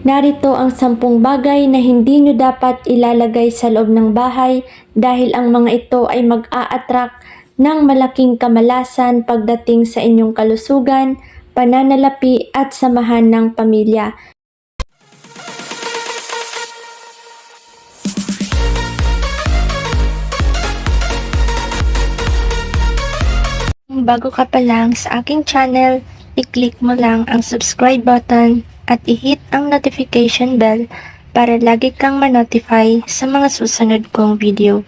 Narito ang sampung bagay na hindi nyo dapat ilalagay sa loob ng bahay dahil ang mga ito ay mag-a-attract ng malaking kamalasan pagdating sa inyong kalusugan, pananalapi at samahan ng pamilya. Bago ka pa lang sa aking channel, i-click mo lang ang subscribe button at i-hit ang notification bell para lagi kang ma-notify sa mga susunod kong video.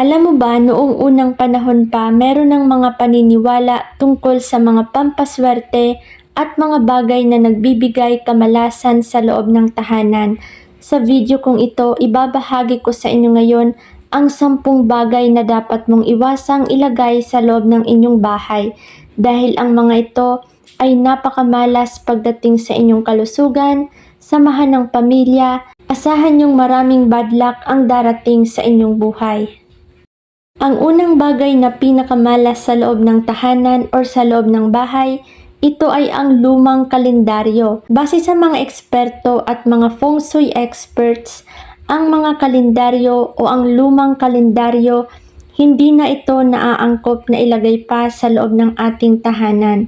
Alam mo ba, noong unang panahon pa, meron ng mga paniniwala tungkol sa mga pampaswerte at mga bagay na nagbibigay kamalasan sa loob ng tahanan. Sa video kong ito, ibabahagi ko sa inyo ngayon ang sampung bagay na dapat mong iwasang ilagay sa loob ng inyong bahay dahil ang mga ito ay napakamalas pagdating sa inyong kalusugan, samahan ng pamilya, asahan yung maraming bad luck ang darating sa inyong buhay. Ang unang bagay na pinakamalas sa loob ng tahanan or sa loob ng bahay, ito ay ang lumang kalendaryo. Base sa mga eksperto at mga feng shui experts, ang mga kalendaryo o ang lumang kalendaryo, hindi na ito naaangkop na ilagay pa sa loob ng ating tahanan.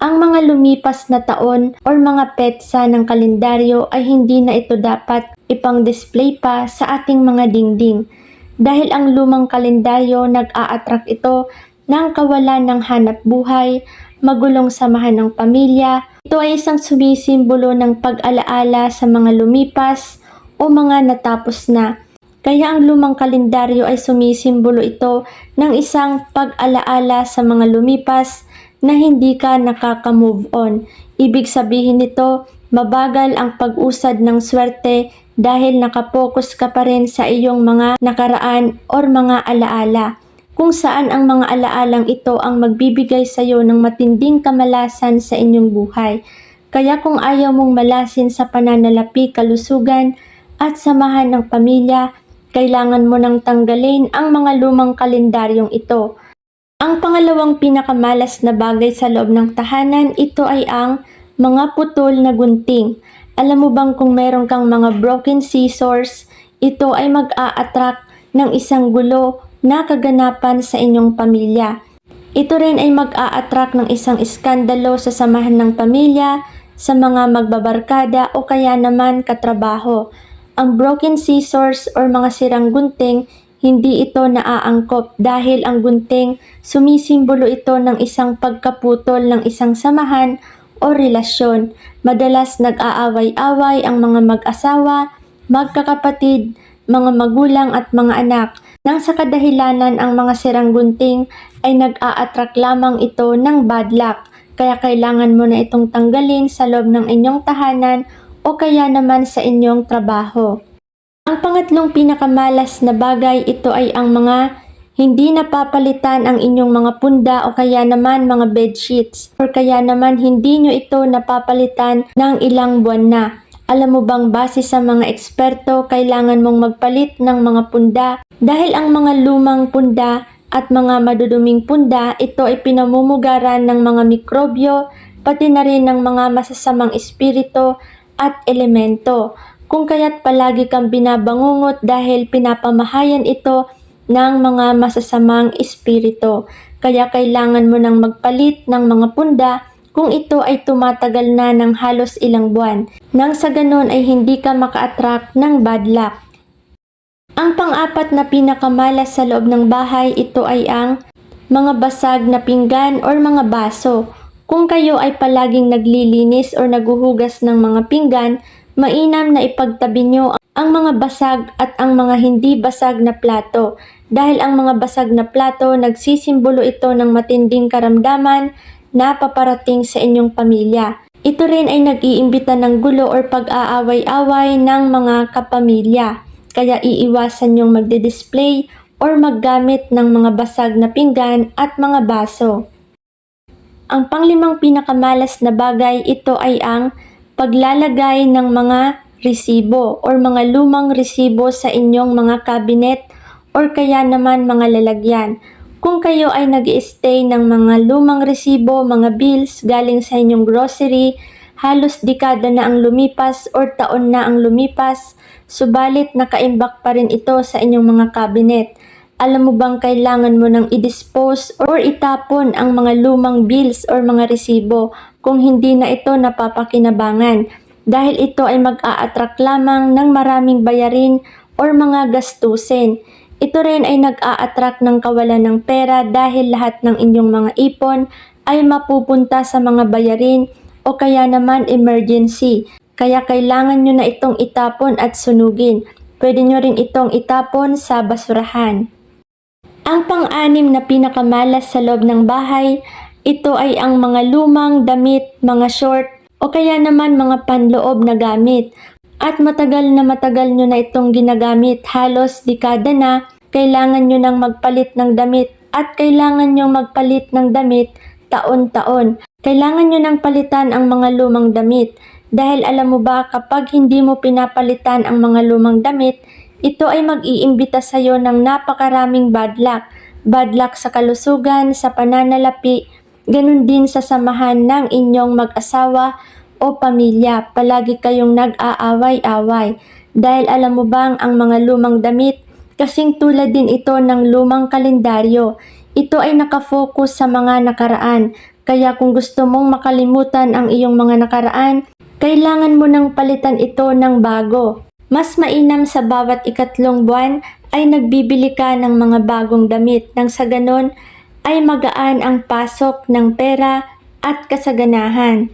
Ang mga lumipas na taon or mga petsa ng kalendaryo ay hindi na ito dapat ipang-display pa sa ating mga dingding dahil ang lumang kalendaryo nag-a-attract ito ng kawalan ng hanap buhay, magulong samahan ng pamilya. Ito ay isang sumisimbolo ng pag-alaala sa mga lumipas o mga natapos na. Kaya ang lumang kalendaryo ay sumisimbolo ito ng isang pag-alaala sa mga lumipas na hindi ka nakaka-move on. Ibig sabihin nito, mabagal ang pag-usad ng swerte dahil nakapokus ka pa rin sa iyong mga nakaraan or mga alaala kung saan ang mga alaalang ito ang magbibigay sa iyo ng matinding kamalasan sa inyong buhay. Kaya kung ayaw mong malasin sa pananalapi, kalusugan at samahan ng pamilya, kailangan mo nang tanggalin ang mga lumang kalendaryong ito. Ang pangalawang pinakamalas na bagay sa loob ng tahanan, ito ay ang mga putol na gunting. Alam mo bang kung meron kang mga broken scissors, ito ay mag-a-attract ng isang gulo na kaganapan sa inyong pamilya. Ito rin ay mag-a-attract ng isang iskandalo sa samahan ng pamilya, sa mga magbabarkada o kaya naman katrabaho. Ang broken scissors or mga sirang gunting, hindi ito naaangkop dahil ang gunting sumisimbolo ito ng isang pagkaputol ng isang samahan o relasyon. Madalas nag-aaway-away ang mga mag-asawa, magkakapatid, mga magulang at mga anak. Nang sa kadahilanan ang mga sirang gunting ay nag-a-attract lamang ito ng bad luck. Kaya kailangan mo na itong tanggalin sa loob ng inyong tahanan o kaya naman sa inyong trabaho. Ang pangatlong pinakamalas na bagay ito ay ang mga hindi napapalitan ang inyong mga punda o kaya naman mga bed sheets or kaya naman hindi nyo ito napapalitan ng ilang buwan na. Alam mo bang base sa mga eksperto, kailangan mong magpalit ng mga punda dahil ang mga lumang punda at mga maduduming punda, ito ay pinamumugaran ng mga mikrobyo, pati na rin ng mga masasamang espiritu at elemento. Kung kaya't palagi kang binabangungot dahil pinapamahayan ito ng mga masasamang espiritu. Kaya kailangan mo nang magpalit ng mga punda kung ito ay tumatagal na ng halos ilang buwan. Nang sa ganon ay hindi ka maka-attract ng bad luck. Ang pang-apat na pinakamalas sa loob ng bahay, ito ay ang mga basag na pinggan or mga baso. Kung kayo ay palaging naglilinis or naguhugas ng mga pinggan, mainam na ipagtabi nyo ang mga basag at ang mga hindi basag na plato dahil ang mga basag na plato nagsisimbolo ito ng matinding karamdaman na paparating sa inyong pamilya. Ito rin ay nag-iimbita ng gulo or pag-aaway-away ng mga kapamilya. Kaya iiwasan yung magde-display or maggamit ng mga basag na pinggan at mga baso. Ang panglimang pinakamalas na bagay ito ay ang paglalagay ng mga resibo or mga lumang resibo sa inyong mga cabinet or kaya naman mga lalagyan. Kung kayo ay nag stay ng mga lumang resibo, mga bills galing sa inyong grocery, halos dekada na ang lumipas or taon na ang lumipas, subalit nakaimbak pa rin ito sa inyong mga cabinet. Alam mo bang kailangan mo nang i-dispose or itapon ang mga lumang bills or mga resibo kung hindi na ito napapakinabangan dahil ito ay mag-a-attract lamang ng maraming bayarin or mga gastusin. Ito rin ay nag-a-attract ng kawalan ng pera dahil lahat ng inyong mga ipon ay mapupunta sa mga bayarin o kaya naman emergency. Kaya kailangan nyo na itong itapon at sunugin. Pwede nyo rin itong itapon sa basurahan. Ang pang-anim na pinakamalas sa loob ng bahay, ito ay ang mga lumang damit, mga short, o kaya naman mga panloob na gamit. At matagal na matagal nyo na itong ginagamit, halos dekada na, kailangan nyo nang magpalit ng damit at kailangan nyo magpalit ng damit taon-taon. Kailangan nyo nang palitan ang mga lumang damit dahil alam mo ba kapag hindi mo pinapalitan ang mga lumang damit, ito ay mag-iimbita sa iyo ng napakaraming bad luck. Bad luck sa kalusugan, sa pananalapi, ganun din sa samahan ng inyong mag-asawa o pamilya. Palagi kayong nag-aaway-away. Dahil alam mo bang ang mga lumang damit, kasing tulad din ito ng lumang kalendaryo. Ito ay nakafocus sa mga nakaraan. Kaya kung gusto mong makalimutan ang iyong mga nakaraan, kailangan mo nang palitan ito ng bago. Mas mainam sa bawat ikatlong buwan ay nagbibili ka ng mga bagong damit nang sa ganon ay magaan ang pasok ng pera at kasaganahan.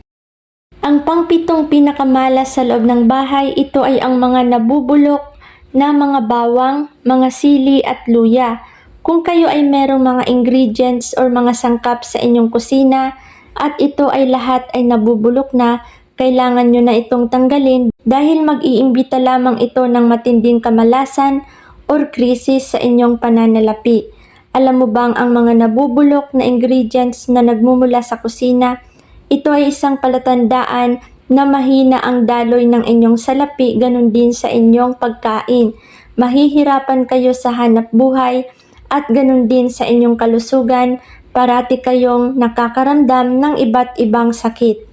Ang pangpitong pinakamalas sa loob ng bahay, ito ay ang mga nabubulok na mga bawang, mga sili at luya. Kung kayo ay merong mga ingredients or mga sangkap sa inyong kusina at ito ay lahat ay nabubulok na, kailangan nyo na itong tanggalin dahil mag-iimbita lamang ito ng matinding kamalasan or krisis sa inyong pananalapi. Alam mo bang ang mga nabubulok na ingredients na nagmumula sa kusina, ito ay isang palatandaan na mahina ang daloy ng inyong salapi, ganun din sa inyong pagkain. Mahihirapan kayo sa hanap buhay at ganun din sa inyong kalusugan, parati kayong nakakaramdam ng iba't ibang sakit.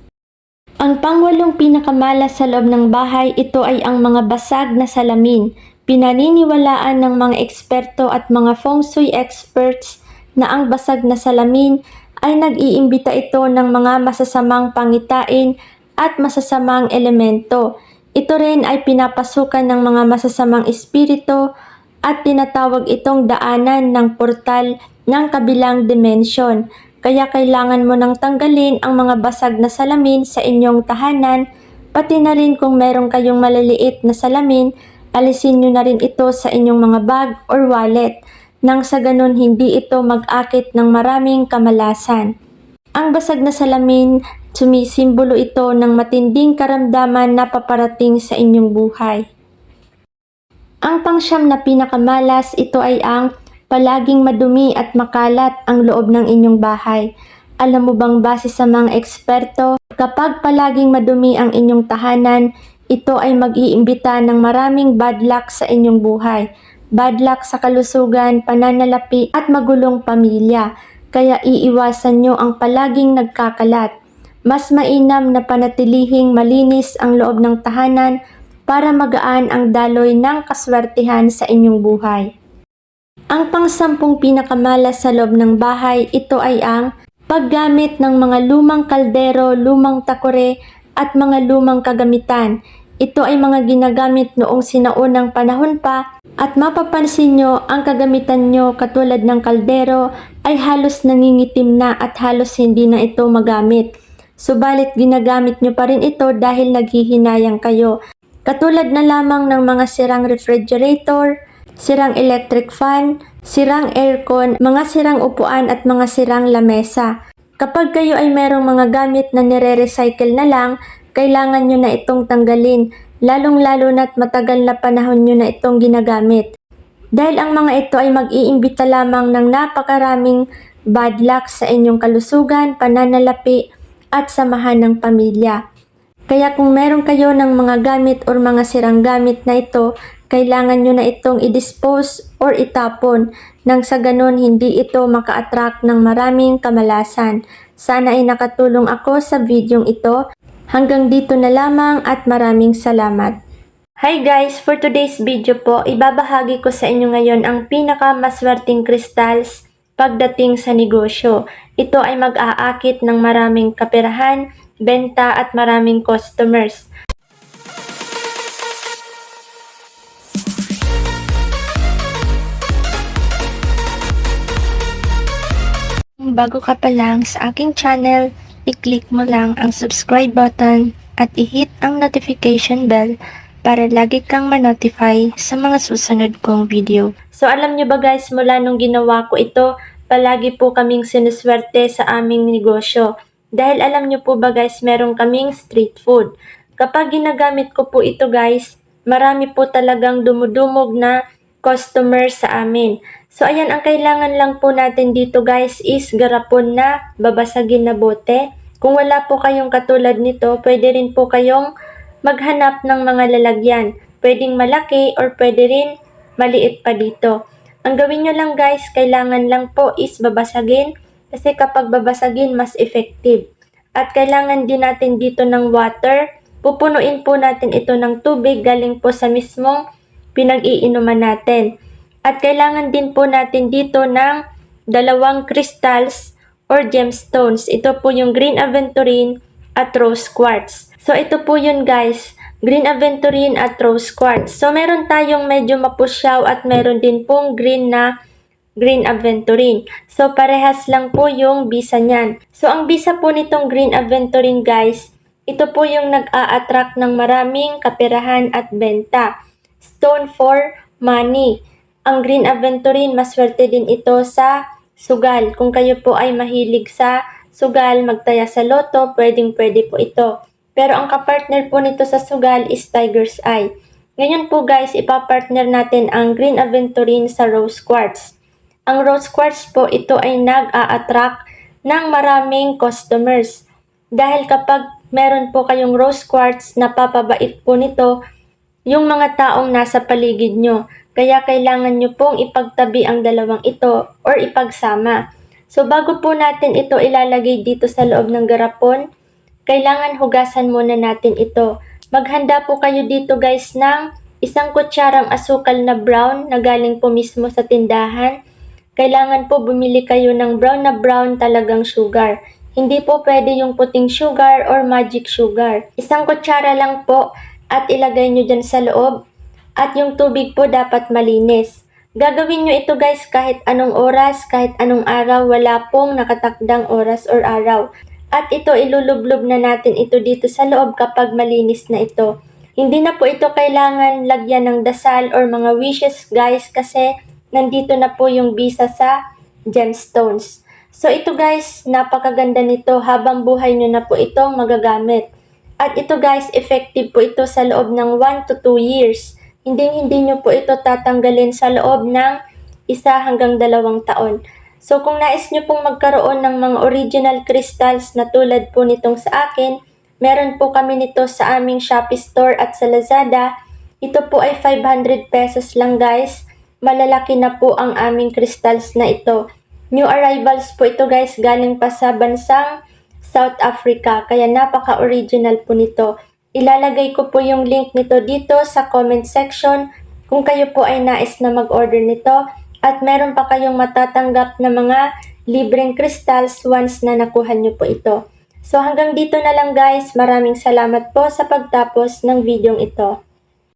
Ang pangwalong pinakamalas sa loob ng bahay, ito ay ang mga basag na salamin. Pinaniniwalaan ng mga eksperto at mga feng shui experts na ang basag na salamin ay nag-iimbita ito ng mga masasamang pangitain at masasamang elemento. Ito rin ay pinapasukan ng mga masasamang espiritu at tinatawag itong daanan ng portal ng kabilang dimensyon. Kaya kailangan mo nang tanggalin ang mga basag na salamin sa inyong tahanan, pati na rin kung meron kayong maliliit na salamin, alisin nyo na rin ito sa inyong mga bag or wallet, nang sa ganun hindi ito mag-akit ng maraming kamalasan. Ang basag na salamin, sumisimbolo ito ng matinding karamdaman na paparating sa inyong buhay. Ang pangsyam na pinakamalas, ito ay ang palaging madumi at makalat ang loob ng inyong bahay. Alam mo bang base sa mga eksperto, kapag palaging madumi ang inyong tahanan, ito ay mag-iimbita ng maraming bad luck sa inyong buhay. Bad luck sa kalusugan, pananalapi at magulong pamilya. Kaya iiwasan nyo ang palaging nagkakalat. Mas mainam na panatilihing malinis ang loob ng tahanan para magaan ang daloy ng kaswertihan sa inyong buhay. Ang pangsampung pinakamalas sa loob ng bahay, ito ay ang paggamit ng mga lumang kaldero, lumang takore at mga lumang kagamitan. Ito ay mga ginagamit noong sinaunang panahon pa at mapapansin nyo ang kagamitan nyo katulad ng kaldero ay halos nangingitim na at halos hindi na ito magamit. Subalit ginagamit nyo pa rin ito dahil naghihinayang kayo. Katulad na lamang ng mga sirang refrigerator, sirang electric fan, sirang aircon, mga sirang upuan at mga sirang lamesa. Kapag kayo ay merong mga gamit na nire-recycle na lang, kailangan nyo na itong tanggalin, lalong-lalo na't matagal na panahon nyo na itong ginagamit. Dahil ang mga ito ay mag-iimbita lamang ng napakaraming bad luck sa inyong kalusugan, pananalapi, at samahan ng pamilya. Kaya kung meron kayo ng mga gamit or mga sirang gamit na ito, kailangan nyo na itong i-dispose or itapon nang sa ganon hindi ito maka-attract ng maraming kamalasan. Sana ay nakatulong ako sa videong ito. Hanggang dito na lamang at maraming salamat. Hi guys! For today's video po, ibabahagi ko sa inyo ngayon ang pinakamaswerteng crystals pagdating sa negosyo. Ito ay mag-aakit ng maraming kaperahan, benta at maraming customers. Bago ka pa lang sa aking channel, i-click mo lang ang subscribe button at i-hit ang notification bell para lagi kang ma-notify sa mga susunod kong video. So alam nyo ba guys, mula nung ginawa ko ito, palagi po kaming sinuswerte sa aming negosyo. Dahil alam nyo po ba guys, meron kaming street food. Kapag ginagamit ko po ito guys, marami po talagang dumudumog na customer sa amin. So ayan, ang kailangan lang po natin dito guys is garapon na babasagin na bote. Kung wala po kayong katulad nito, pwede rin po kayong maghanap ng mga lalagyan. Pwedeng malaki or pwede rin maliit pa dito. Ang gawin nyo lang guys, kailangan lang po is babasagin kasi kapag babasagin, mas effective. At kailangan din natin dito ng water. Pupunuin po natin ito ng tubig galing po sa mismong pinag-iinuman natin. At kailangan din po natin dito ng dalawang crystals or gemstones. Ito po yung green aventurine at rose quartz. So ito po yun guys, green aventurine at rose quartz. So meron tayong medyo mapusyaw at meron din pong green na green aventurine. So parehas lang po yung bisa niyan. So ang bisa po nitong green aventurine guys, ito po yung nag-a-attract ng maraming kaperahan at benta. Stone for money. Ang green aventurine, maswerte din ito sa sugal. Kung kayo po ay mahilig sa sugal, magtaya sa loto, pwedeng pwede po ito. Pero ang kapartner po nito sa sugal is tiger's eye. Ngayon po guys, ipapartner natin ang green aventurine sa rose quartz. Ang rose quartz po, ito ay nag-a-attract ng maraming customers. Dahil kapag meron po kayong rose quartz, napapabait po nito yung mga taong nasa paligid nyo. Kaya kailangan nyo pong ipagtabi ang dalawang ito or ipagsama. So bago po natin ito ilalagay dito sa loob ng garapon, kailangan hugasan muna natin ito. Maghanda po kayo dito guys ng isang kutsarang asukal na brown na galing po mismo sa tindahan. Kailangan po bumili kayo ng brown na brown talagang sugar. Hindi po pwede yung puting sugar or magic sugar. Isang kutsara lang po at ilagay nyo dyan sa loob. At yung tubig po dapat malinis. Gagawin nyo ito guys kahit anong oras, kahit anong araw, wala pong nakatakdang oras or araw. At ito ilulublob na natin ito dito sa loob kapag malinis na ito. Hindi na po ito kailangan lagyan ng dasal or mga wishes guys kasi nandito na po yung bisa sa gemstones. So ito guys, napakaganda nito habang buhay nyo na po itong magagamit. At ito guys, effective po ito sa loob ng 1 to 2 years. Hindi hindi nyo po ito tatanggalin sa loob ng isa hanggang dalawang taon. So kung nais nyo pong magkaroon ng mga original crystals na tulad po nitong sa akin, meron po kami nito sa aming Shopee store at sa Lazada. Ito po ay 500 pesos lang guys. Malalaki na po ang aming crystals na ito. New arrivals po ito guys galing pa sa bansang South Africa kaya napaka-original po nito. Ilalagay ko po yung link nito dito sa comment section kung kayo po ay nais na mag-order nito at meron pa kayong matatanggap na mga libreng crystals once na nakuha nyo po ito. So hanggang dito na lang guys, maraming salamat po sa pagtapos ng videong ito.